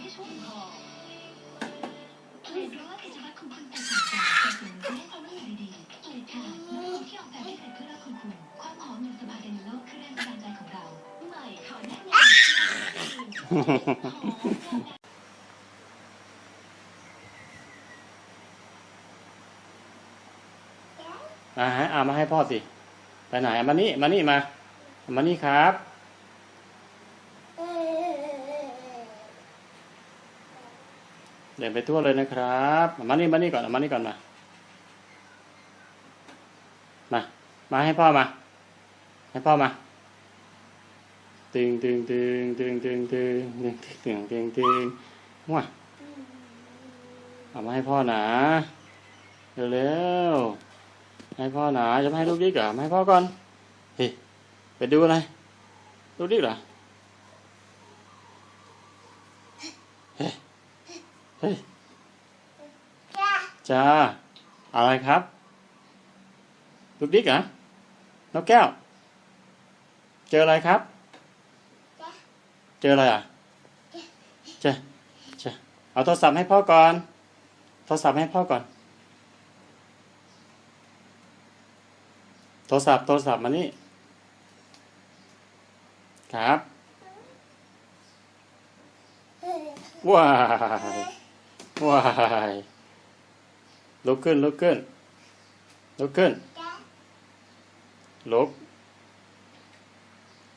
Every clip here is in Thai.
ที่ชุ่มคอเรียนรู้ว่ากิจวัตรของคุณแตกต่างกันแต่สิ่งที่ให้ความรู้สึกดีๆผลิตค่ะน้ำหอมที่ออกแบบพิเศษเพื่อรักคุณคุณ ความหอมหนึ่งสบายเดนโลกคือแรงบันดาลใจของเราใหม่ขอแนะนำอาฮะเอามาให้พ่อสิ ไปไหน มานี่ มานี่มา มานี่ครับ เดินไปทั่วเลยนะครับเอามานี่มานี่ก่อนเอามานี่ก่อนมา มา มาให้พ่อมา ให้พ่อมาตึงตึงตึงตึงตึงตึงตึงตึงตึงตึงว้าเอามาให้พ่อหนาเร็วๆให้พ่อหนาจะไม่ให้ลูกดิ๊กเหรอให้พ่อก่อนเฮ้ยไปดูอะไรลูกดิ๊กเหรอ เฮ้ย เฮ้ยจ้าอะไรครับลูกดิ๊กเหรอนกแก้ว เจออะไรครับ เจออะไรอะเจอเจอเอาโทรศัพท์ให้พ่อก่อน โทรศัพท์ให้พ่อก่อน โทรศัพท์โทรศัพท์มานี่ ครับ ว้าย ว้ายลุกขึ้นลุกขึ้นลุกขึ้นลุก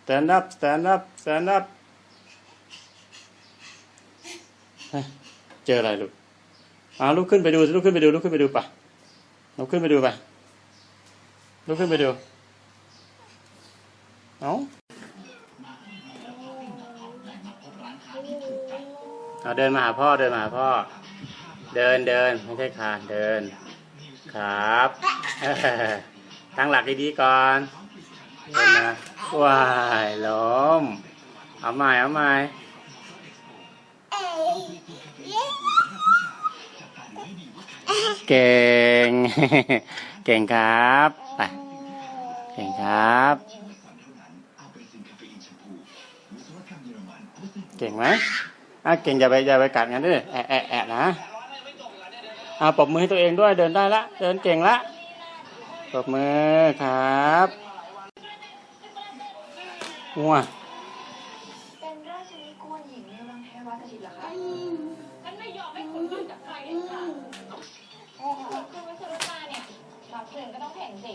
stand up stand up stand up เจออะไรลูกอ่าลุกขึ้นไปดูลุกขึ้นไปดูลุกขึ้นไปดูปะลุกขึ้นไปดูไปลุกขึ้นไปดู เอาเอาเดินมาหาพ่อเดินมาหาพ่อ เดินเดินไม่ใช่คานเดิน ครับ ตั้งหลักดีๆก่อนเดินมาว้ายล้ม เอาใหม่เอาใหม่เก่ง เก่งครับไปเก่งครับ เก่งไหมอะเก่งอย่าไปอย่าไปกัดงั้นด้วยแอะแอะแอะนะ เอาปรบมือให้ตัวเองด้วยเดินได้ละ เดินเก่งละปรบมือครับงัวเป็นราชินีกวนหญิงในวังเทวสถิตเหรอคะฉันไม่ยอมให้คุณยุ่งกับใครเด็ดขาดคุณไม่ซื้อมาเนี่ยรับหนึ่งก็ต้องแข่งสิ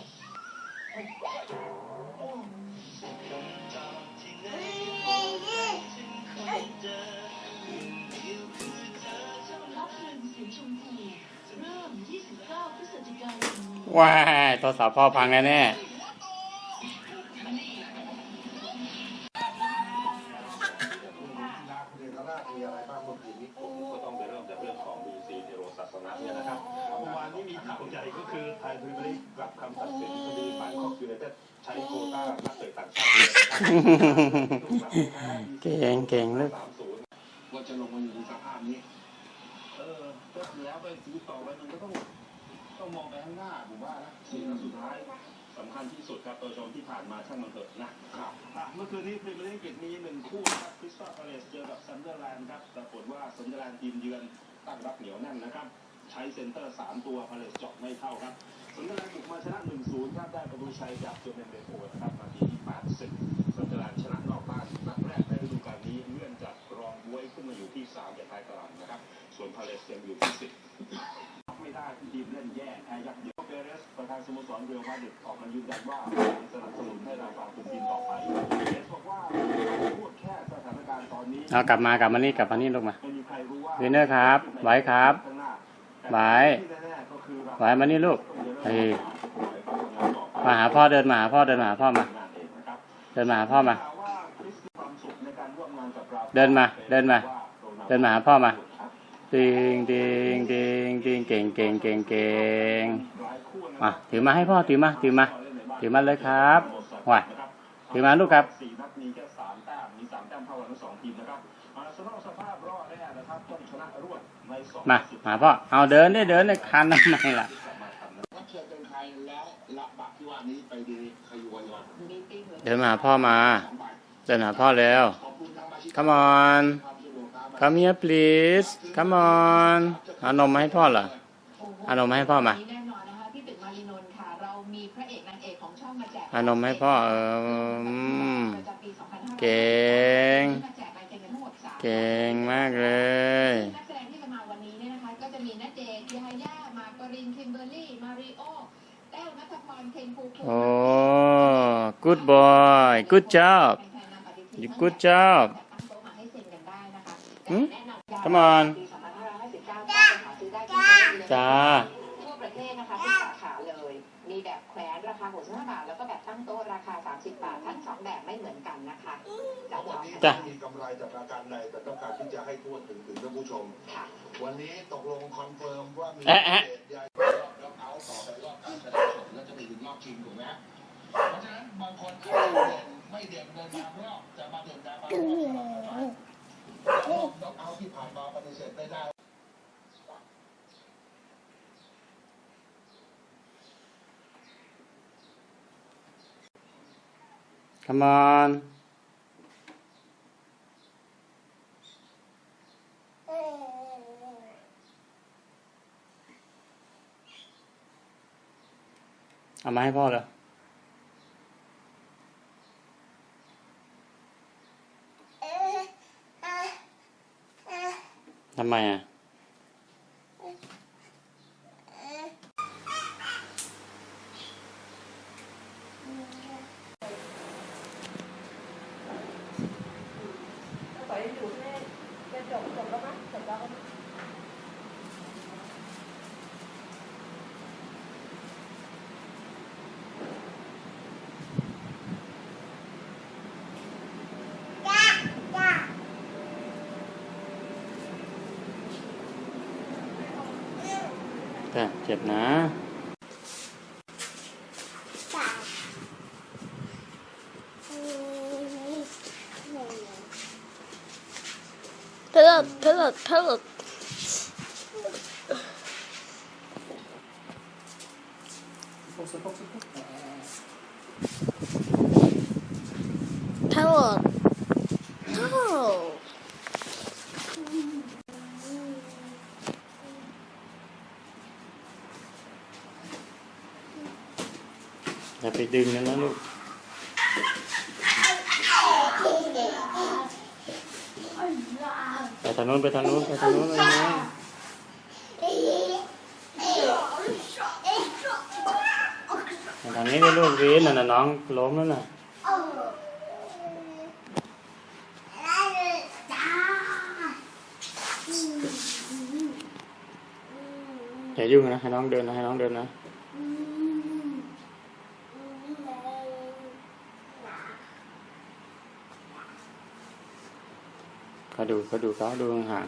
ว้าโทรศัพท์พ่อพังแน่แน่เก่งเก่งเลยว่าจะลงมาอยู่ในสภาพนี้ เออแล้วไปซื้อต่อไปมันก็ต้อง ต้องมองไปข้างหน้าผมว่านะสี่นัดสุดท้ายสำคัญที่สุดครับตัวชมที่ผ่านมาช่างมันเถอะนะครับอะเมื่อคืนนี้พรีเมียร์ลีกมีหนึ่งคู่นะครับคริสตัลพาเลสเจอกับซันเดอร์แลนด์ครับปรากฏว่าซันเดอร์แลนด์ทีมเยือนตั้งรับเหนียวแน่นนะครับ ใช้เซนเตอร์ 3 ตัวพาเลสเจาะไม่เข้าครับซันเดอร์แลนด์บุกมาชนะ 1-0ครับได้ประตูชัยจากโจเมนเดโฟนะครับนาทีที่80ซันเดอร์แลนด์ชนะนอกบ้านนัดแรกในฤดูกาลนี้เลื่อนจากรองบวยขึ้นมาอยู่ที่3จากท้ายตารางนะครับส่วนพาเลสยังอยู่ที่10 ไม่ได้ทีมเล่นแย่แพ้ยับเยินเปเรสประธานสโมสรเรียวมาดริดออกมายืนยันว่าสนับสนุนให้ราฟาคุมทีมต่อไปเปเรสบอกว่าพูดแค่สถานการณ์ตอนนี้เอากลับมากลับมานี่กลับมานี่ลูกมาไม่มีใครรู้ว่าวินเนอร์ครับไว้ครับข้างหน้าไว้ที่แน่ๆก็คือเราไว้มานี่ลูกเฮ้ยมาหาพ่อเดินมาหาพ่อเดินมาหาพ่อมางานเองนะครับเดินมาหาพ่อมาข่ว่าคริสมีความสุขในการร่วมงานกับเราเดินมาเดินมาเดินมาหาพ่อมาติงติงติ เก่งเก่งเก่งเก่งเก่งมาถือมาให้พ่อถือมาถือมา ถือมาเลยครับหว่ะถือมาลูกครับมามาพ่อเอาเดินได้เดินเลยคันทำไมล่ะเดินมาาพ่อมา เดินหาพ่อแล้ว come on come here please come on เอานมมาให้พ่อเหรอเอานมให้พ่อมาวันนี้แน่นอนนะคะที่ตึกมารีนนท์ค่ะเรามีพระเอกนางเอกของช่องมาแจกเอานมให้พ่อเออเก่ง เก่งมากเลยนักแสดงที่มาวันนี้เนี่ยนะคะก็จะมีณเดชน์ยาย่ามาปรินคิมเบอร์รี่มาริโอแต้วนัทพรเคนภูมิโอ้ good boy good job good job หืมแนะนำ Come on ปี2559ก็ไปหาซื้อได้ที่เซเว่นเลยจ้าทั่วประเทศนะคะทุกสาขาเลย มีแบบแขวนราคา65บาท แล้วก็แบบตั้งโต๊ะราคา 30 บาท ทั้งสองแบบไม่เหมือนกันนะคะจัทั้ดงหมจดองนี้กันจ้ะไม่มีกำไรจากอาการใดแต่ต้องการที่จะให้ทั่วถึงถึงท่านผู้ชม ค่ะ วันนี้ตกลงคอนเฟิร์มว่ามีแอะแอะเศษใยรอบล็อกเอาท์ต่อไปรอบการชนะสดแล้วจะไปถึงรอบชิงถูกไหมฮะเพราะฉะนั้นบางคนอาจจะเด่นไม่เด่นเดินตามรอบจะมาเด่นตามรอบสลับกันไป รอบล็อกเอาที่ผ่านมาปฏิเสธไม่ได้ come on เอามาให้พ่อเลย ทำไมอะ แต่เจ็บนะเลิกเลิกเลิกพกสพกสพก อย่าไปดึงนะนะลูกไปทางนู้นไปทางนู้นไปทางนู้นไปทางนู้นไปทางนี้เลยลูกวีนน่นะน้องล้มแล้วน่ะอย่ายุ่งนะให้น้องเดินนะให้น้องเดินนะเขา ดูเขาดูเขาดูห่าง